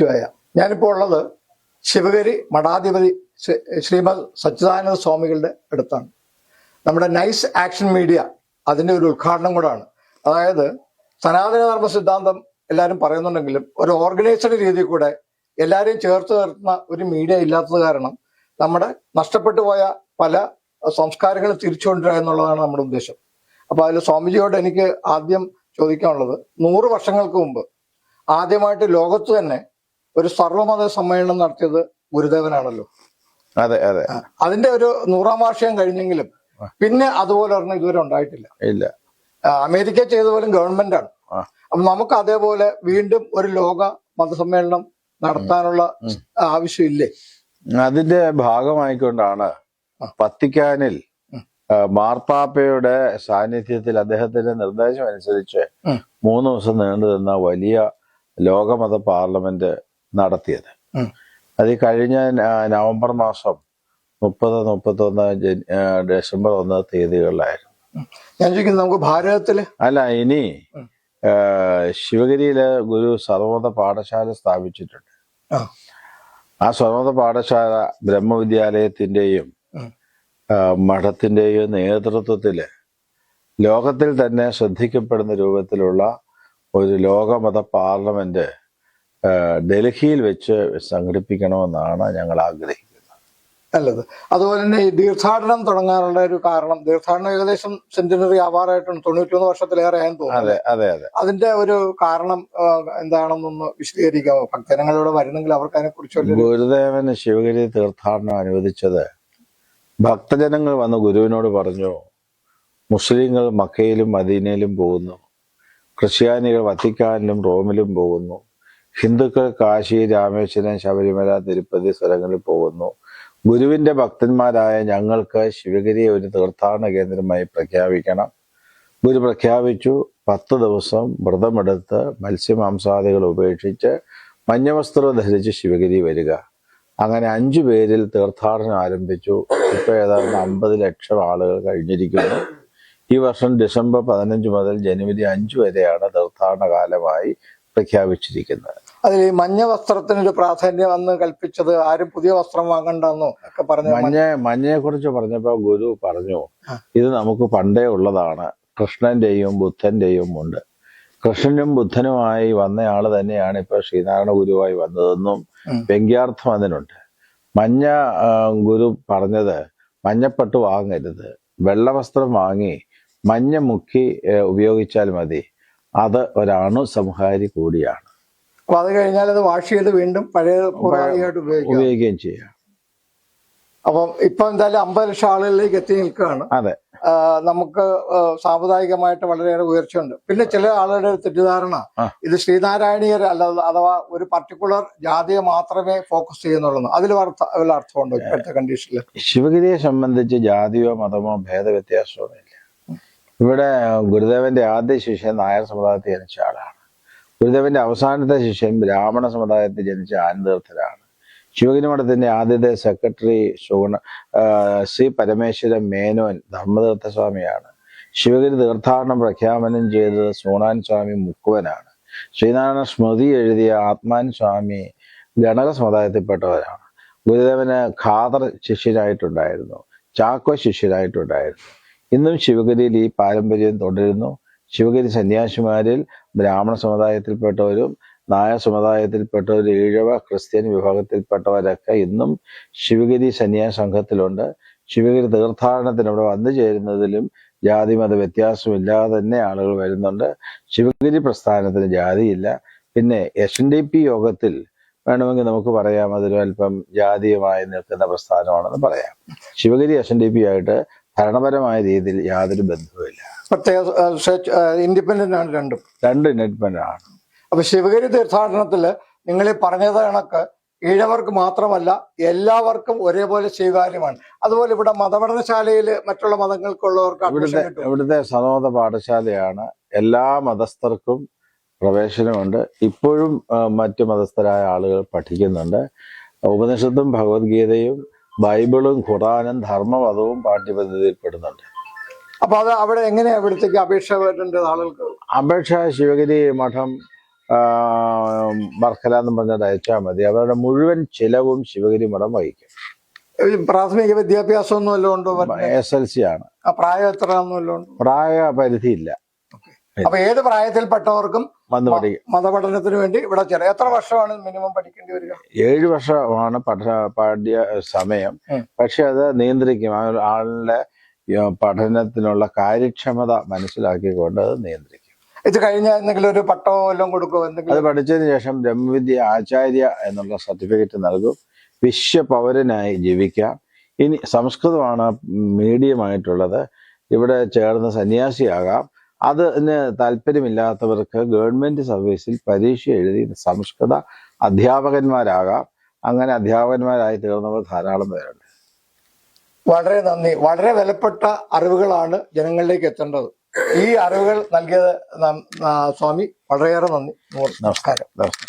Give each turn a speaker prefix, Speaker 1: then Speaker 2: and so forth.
Speaker 1: ശിവായ ഞാനിപ്പോൾ ഉള്ളത് ശിവഗിരി മഠാധിപതി ശ്രീമത് സച്ചിദാനന്ദ സ്വാമികളുടെ അടുത്താണ്. നമ്മുടെ നൈസ് ആക്ഷൻ മീഡിയ അതിന്റെ ഒരു ഉദ്ഘാടനം കൂടാണ്. അതായത് സനാതനധർമ്മ സിദ്ധാന്തം എല്ലാവരും പറയുന്നുണ്ടെങ്കിലും ഒരു ഓർഗനൈസ്ഡ് രീതിയിൽ കൂടെ എല്ലാവരെയും ചേർത്ത് നിർത്തുന്ന ഒരു മീഡിയ ഇല്ലാത്തത് കാരണം നമ്മുടെ നഷ്ടപ്പെട്ടു പോയ പല സംസ്കാരങ്ങളും തിരിച്ചുകൊണ്ടുവരിക എന്നുള്ളതാണ് നമ്മുടെ ഉദ്ദേശം. അപ്പൊ അതിൽ സ്വാമിജിയോട് എനിക്ക് ആദ്യം ചോദിക്കാനുള്ളത് നൂറ് വർഷങ്ങൾക്ക് മുമ്പ് ആദ്യമായിട്ട് ലോകത്ത് തന്നെ ഒരു സർവമത സമ്മേളനം നടത്തിയത് ഗുരുദേവനാണല്ലോ.
Speaker 2: അതെ അതെ.
Speaker 1: അതിന്റെ ഒരു നൂറാം വാർഷികം കഴിഞ്ഞെങ്കിലും പിന്നെ അതുപോലെ ഒരെണ്ണം ഇതുവരെ ഉണ്ടായിട്ടില്ല.
Speaker 2: ഇല്ല.
Speaker 1: അമേരിക്ക ചെയ്ത പോലും ഗവൺമെന്റ് ആണ്. അപ്പൊ നമുക്ക് അതേപോലെ വീണ്ടും ഒരു ലോക മതസമ്മേളനം നടത്താനുള്ള ആവശ്യമില്ലേ?
Speaker 2: അതിന്റെ ഭാഗമായിക്കൊണ്ടാണ് വത്തിക്കാനിൽ. ആ, മാർപ്പാപ്പയുടെ സാന്നിധ്യത്തിൽ അദ്ദേഹത്തിന്റെ നിർദ്ദേശം അനുസരിച്ച് മൂന്ന് ദിവസം നീണ്ടു നിന്ന വലിയ ലോകമത പാർലമെന്റ് നടത്തിയത്. അത് കഴിഞ്ഞ നവംബർ മാസം മുപ്പത് മുപ്പത്തൊന്ന് ഡിസംബർ ഒന്ന് തീയതികളിലായിരുന്നു.
Speaker 1: ഞാൻ ചോദിക്കുന്നത് നമുക്ക് ഭാരതത്തിൽ?
Speaker 2: അല്ല ഇനി ശിവഗിരിയിലെ ഗുരു സർവമത പാഠശാല സ്ഥാപിച്ചിട്ടുണ്ട്.
Speaker 1: ആ,
Speaker 2: സർവമത പാഠശാല ബ്രഹ്മവിദ്യാലയത്തിന്റെയും മഠത്തിന്റെയും നേതൃത്വത്തിൽ ലോകത്തിൽ തന്നെ ശ്രദ്ധിക്കപ്പെടുന്ന രൂപത്തിലുള്ള ഒരു ലോകമത പാർലമെന്റ് ഡൽഹിയിൽ വെച്ച് സംഘടിപ്പിക്കണമെന്നാണ് ഞങ്ങൾ ആഗ്രഹിക്കുന്നത്.
Speaker 1: നല്ലത്. അതുപോലെ തന്നെ ഈ തീർത്ഥാടനം തുടങ്ങാനുള്ള ഒരു കാരണം തീർത്ഥാടനം ഏകദേശം സെന്റിനറി ആവാറായിട്ടുണ്ട് തൊണ്ണൂറ്റൊന്ന് വർഷത്തിലേറെ ആയെന്ന് തോന്നുന്നു.
Speaker 2: അതെ അതെ അതെ.
Speaker 1: അതിന്റെ ഒരു കാരണം എന്താണെന്നൊന്ന് വിശദീകരിക്കാമോ? ഭക്തജനങ്ങളോട് വരുന്നെങ്കിൽ അവർക്ക് അതിനെ കുറിച്ച്
Speaker 2: ഗുരുദേവന് ശിവഗിരി തീർത്ഥാടനം അനുവദിച്ചത് ഭക്തജനങ്ങൾ വന്ന് ഗുരുവിനോട് പറഞ്ഞു മുസ്ലിങ്ങൾ മക്കയിലും മദീനയിലും പോകുന്നു ക്രിസ്ത്യാനികൾ വത്തിക്കാനിലും റോമിലും പോകുന്നു ഹിന്ദുക്കൾ കാശി രാമേശ്വരം ശബരിമല തിരുപ്പതി സ്ഥലങ്ങളിൽ പോകുന്നു. ഗുരുവിന്റെ ഭക്തന്മാരായ ഞങ്ങൾക്ക് ശിവഗിരിയെ ഒരു തീർത്ഥാടന കേന്ദ്രമായി പ്രഖ്യാപിക്കണം. ഗുരു പ്രഖ്യാപിച്ചു. പത്ത് ദിവസം വ്രതമെടുത്ത് മത്സ്യമാംസാദികൾ ഉപേക്ഷിച്ച് മഞ്ഞവസ്ത്രം ധരിച്ച് ശിവഗിരി വരിക. അങ്ങനെ അഞ്ചു പേരിൽ തീർത്ഥാടനം ആരംഭിച്ചു. ഇപ്പോൾ ഏതാണ്ട് അമ്പത് ലക്ഷം ആളുകൾ കഴിഞ്ഞിരിക്കുന്നു. ഈ വർഷം ഡിസംബർ പതിനഞ്ച് മുതൽ ജനുവരി അഞ്ച് വരെയാണ് തീർത്ഥാടന കാലമായി പ്രഖ്യാപിച്ചിരിക്കുന്നത്.
Speaker 1: അതിൽ ഈ മഞ്ഞ വസ്ത്രത്തിനൊരു പ്രാധാന്യം അന്ന് കൽപ്പിച്ചത് ആരും പുതിയ വസ്ത്രം വാങ്ങണ്ടെന്നോ ഒക്കെ പറഞ്ഞു
Speaker 2: മഞ്ഞ മഞ്ഞയെ കുറിച്ച് പറഞ്ഞപ്പോ ഗുരു പറഞ്ഞു ഇത് നമുക്ക് പണ്ടേ ഉള്ളതാണ്. കൃഷ്ണന്റെയും ബുദ്ധന്റെയും ഉണ്ട്. കൃഷ്ണനും ബുദ്ധനുമായി വന്നയാൾ തന്നെയാണ് ഇപ്പൊ ശ്രീനാരായണ ഗുരുവായി വന്നതെന്നും. വ്യംഗ്യാർത്ഥം അതിനുണ്ട്. മഞ്ഞ ഗുരു പറഞ്ഞത് മഞ്ഞപ്പട്ട് വാങ്ങരുത്. വെള്ളവസ്ത്രം വാങ്ങി മഞ്ഞ മുക്കി ഉപയോഗിച്ചാൽ മതി. അത് ഒരാണു സംഹാരി കൂടിയാണ്.
Speaker 1: അപ്പൊ അത് കഴിഞ്ഞാൽ അത് വാഷ് ചെയ്ത് വീണ്ടും പഴയ പൂർവാധികമായിട്ട് ഉപയോഗിക്കാം.
Speaker 2: ഉപയോഗിക്കുകയും ചെയ്യാം.
Speaker 1: അപ്പം ഇപ്പൊ എന്തായാലും അമ്പത് ലക്ഷം ആളുകളിലേക്ക് എത്തി നിൽക്കുകയാണ്.
Speaker 2: അതെ.
Speaker 1: നമുക്ക് സാമുദായികമായിട്ട് വളരെയേറെ ഉയർച്ചയുണ്ട്. പിന്നെ ചില ആളുകളുടെ ഒരു തെറ്റിദ്ധാരണ ഇത് ശ്രീനാരായണീയർ അല്ല അഥവാ ഒരു പർട്ടിക്കുലർ ജാതിയെ മാത്രമേ ഫോക്കസ് ചെയ്യുന്നുള്ളൂ അതിൽ അർത്ഥമുണ്ടോ ഇപ്പോഴത്തെ കണ്ടീഷനിൽ
Speaker 2: ശിവഗിരിയെ സംബന്ധിച്ച് ജാതിയോ മതമോ ഭേദവ്യത്യാസമൊന്നുമില്ല. ഇവിടെ ഗുരുദേവന്റെ ആദ്യ ശിഷ്യൻ നായർ സമുദായത്തിൽ ജനിച്ച ആളാണ്. ഗുരുദേവന്റെ അവസാനത്തെ ശിഷ്യൻ ബ്രാഹ്മണ സമുദായത്തിൽ ജനിച്ച ആനന്ദീർത്ഥരാണ് ശിവഗിരി മഠത്തിന്റെ ആദ്യത്തെ സെക്രട്ടറി സുഗുണ സി പരമേശ്വരൻ മേനോൻ ധർമ്മതീർത്ഥ സ്വാമിയാണ് ശിവഗിരി തീർത്ഥാടനം പ്രഖ്യാപനം ചെയ്തത് സോണാൻ സ്വാമി മുക്കുവനാണ്. ശ്രീനാരായണ സ്മൃതി എഴുതിയ ആത്മാൻ സ്വാമി ഗണക സമുദായത്തിൽപ്പെട്ടവരാണ്. ഗുരുദേവന് ഖാദർ ശിഷ്യനായിട്ടുണ്ടായിരുന്നു. ചാക്കോ ശിഷ്യനായിട്ടുണ്ടായിരുന്നു. ഇന്നും ശിവഗിരിയിൽ ഈ പാരമ്പര്യം തുടരുന്നു. ശിവഗിരി സന്യാസിമാരിൽ ബ്രാഹ്മണ സമുദായത്തിൽപ്പെട്ടവരും നായ സമുദായത്തിൽപ്പെട്ടവരും ഈഴവ ക്രിസ്ത്യൻ വിഭാഗത്തിൽപ്പെട്ടവരൊക്കെ ഇന്നും ശിവഗിരി സന്യാസ സംഘത്തിലുണ്ട് ശിവഗിരി തീർത്ഥാടനത്തിന് ഇവിടെ വന്നു ചേരുന്നതിലും ജാതി മത വ്യത്യാസമില്ലാതെ തന്നെ ആളുകൾ വരുന്നുണ്ട്. ശിവഗിരി പ്രസ്ഥാനത്തിന് ജാതിയില്ല. പിന്നെ എസ് എൻ ഡി പി യോഗത്തിൽ വേണമെങ്കിൽ നമുക്ക് പറയാം അതൊരു അല്പം ജാതീയമായി നിൽക്കുന്ന പ്രസ്ഥാനമാണെന്ന് പറയാം. Sivagiri S N D P ആയിട്ട് ഭരണപരമായ രീതിയിൽ യാതൊരു ബന്ധവുമില്ല.
Speaker 1: പ്രത്യേക ഇൻഡിപെൻഡന്റ് ആണ് രണ്ടും.
Speaker 2: രണ്ട് ഇൻഡിപെൻഡന്റ് ആണ്.
Speaker 1: അപ്പൊ ശിവഗിരി തീർത്ഥാടനത്തിൽ നിങ്ങൾ ഈ പറഞ്ഞത് കണക്ക് ഈഴവർക്ക് മാത്രമല്ല എല്ലാവർക്കും ഒരേപോലെ സ്വീകാര്യമാണ്. അതുപോലെ ഇവിടെ മതപഠനശാലയിൽ മറ്റുള്ള മതങ്ങൾക്കുള്ളവർക്ക്
Speaker 2: ഇവിടുത്തെ ഇവിടുത്തെ സനോദ പാഠശാലയാണ് എല്ലാ മതസ്ഥർക്കും പ്രവേശനമുണ്ട്. ഇപ്പോഴും മറ്റു മതസ്ഥരായ ആളുകൾ പഠിക്കുന്നുണ്ട്. ഉപനിഷത്തും ഭഗവത്ഗീതയും ബൈബിളും ഖുറാനും ധർമ്മമതവും പാഠ്യപദ്ധതിയിൽപ്പെടുന്നുണ്ട്.
Speaker 1: അപ്പൊ അത് അവിടെ എങ്ങനെയാണ് അവിടത്തേക്ക് അപേക്ഷ വരേണ്ടത് ആളുകൾക്ക്?
Speaker 2: അപേക്ഷ ശിവഗിരി മഠം വർക്കല എന്ന് പറഞ്ഞത് അയച്ചാൽ മതി. അവരുടെ മുഴുവൻ ചിലവും ശിവഗിരി മഠം വഹിക്കും.
Speaker 1: പ്രാഥമിക വിദ്യാഭ്യാസം ഒന്നും വല്ലതും ഉണ്ടോ
Speaker 2: എസ് എൽ സി ആണ്.
Speaker 1: പ്രായം എത്ര
Speaker 2: പ്രായ പരിധിയില്ല.
Speaker 1: അപ്പൊ ഏത് പ്രായത്തിൽപ്പെട്ടവർക്കും
Speaker 2: വന്ന് പഠിക്കും
Speaker 1: മതപഠനത്തിന് വേണ്ടി ഇവിടെ ചെറിയ എത്ര വർഷമാണ് മിനിമം പഠിക്കേണ്ടി വരിക?
Speaker 2: ഏഴ് വർഷമാണ് പഠന പാഠ്യ സമയം. പക്ഷെ അത് നിയന്ത്രിക്കും. ആ ഒരു ആളിന്റെ ഈ പഠനത്തിനുള്ള കാര്യക്ഷമത മനസ്സിലാക്കിക്കൊണ്ട് അത് നിയന്ത്രിക്കും.
Speaker 1: ഇത് കഴിഞ്ഞ എന്തെങ്കിലും ഒരു പട്ടോ എല്ലാം
Speaker 2: കൊടുക്കോ
Speaker 1: എന്തെങ്കിലും അത്
Speaker 2: പഠിച്ചതിന് ശേഷം ബ്രഹ്മവിദ്യ ആചാര്യ എന്നുള്ള സർട്ടിഫിക്കറ്റ് നൽകും. വിശ്വപൗരനായി ജീവിക്കാം. ഇനി സംസ്കൃതമാണ് മീഡിയമായിട്ടുള്ളത്. ഇവിടെ ചേർന്ന് സന്യാസിയാകാം. അതിന് താല്പര്യമില്ലാത്തവർക്ക് ഗവൺമെന്റ് സർവീസിൽ പരീക്ഷ എഴുതി സംസ്കൃത അധ്യാപകന്മാരാകാം. അങ്ങനെ അധ്യാപകന്മാരായി തീർന്നവർ ധാരാളം പേരുണ്ട്.
Speaker 1: വളരെ നന്ദി. വളരെ വിലപ്പെട്ട അറിവുകളാണ് ജനങ്ങളിലേക്ക് എത്തേണ്ടത്. ഈ അറിവുകൾ നൽകിയത് സ്വാമി. വളരെയേറെ നന്ദി. നമസ്കാരം.
Speaker 2: നമസ്കാരം.